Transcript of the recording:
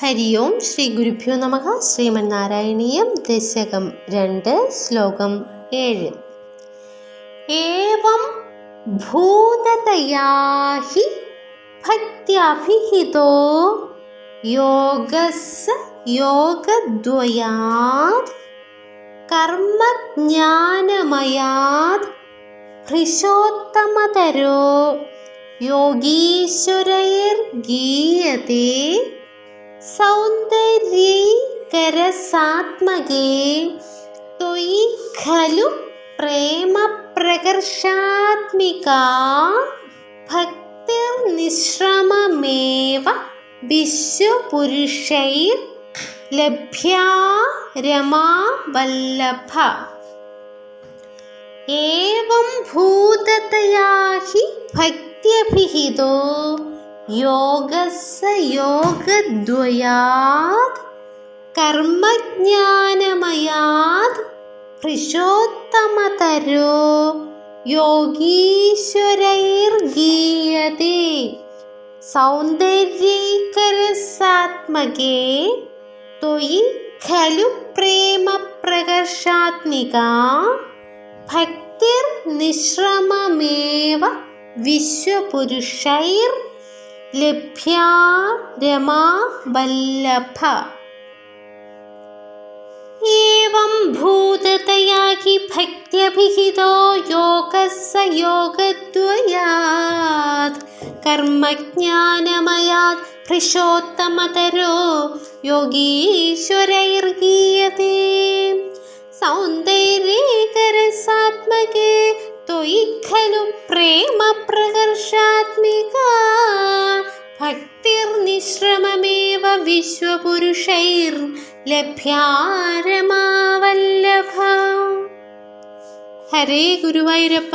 ഹരി ഓം ശ്രീ ഗുരുഭ്യോ നമ. ശ്രീമന്നാരായണീയം ദശകം രണ്ട് ശ്ലോകം ഏഴ്. ഏവം ഭൂതതയാഹി ഭക്തിയഭിഹിതോ യോഗസ് യോഗദ്വയാത് കർമ്മജ്ഞാനമയാത് ഹൃഷോത്തമതരോ യോഗീശ്വരൈർഗീയത്തെ സൗന്ദര്യൈകരസാത്മകേ ത്വയി ഖലു പ്രേമപ്രകർഷാത്മികാ ഭക്തിർനിശ്രമമേവ വിശ്വപുരുഷൈർ ലഭ്യാ രമാ വല്ലഭ. ഏവം ഭൂതതയാ ഹി ഭക്ത്യഭിഹിതോ യോഗസ്സ യോഗദ്വയാത് കർമ്മജ്ഞാനമയാത് ഹൃഷോത്തമതരോ യോഗീശ്വരൈർഗീയതേ. സൗന്ദര്യൈകരസാത്മകേ ത്വയി ഖലു പ്രേമപ്രകർഷാത്മികാ ഭക്തിർനിശ്രമമേവ വിശ്വപുരുഷൈർ ലഭ്യാ രമാ വല്ലഭ. ഏവം ഭൂതതയാ ഹി ഭക്ത്യഭിഹിതോ യോഗസ്സ യോഗദ്വയാത് കർമ്മജ്ഞാനമയാത് ഹൃഷോത്തമതരോ യോഗീശ്വരൈർഗീയതേ. സൗന്ദര്യകരസാത്മകേ ത്വയി ഖലു പ്രേമപ്രകർഷാത്മികാ വിശ്വപുരുഷൈർ ലഭ്യാരമാവല്ലഭ. ഹരേ ഗുരുവായൂരപ്പ.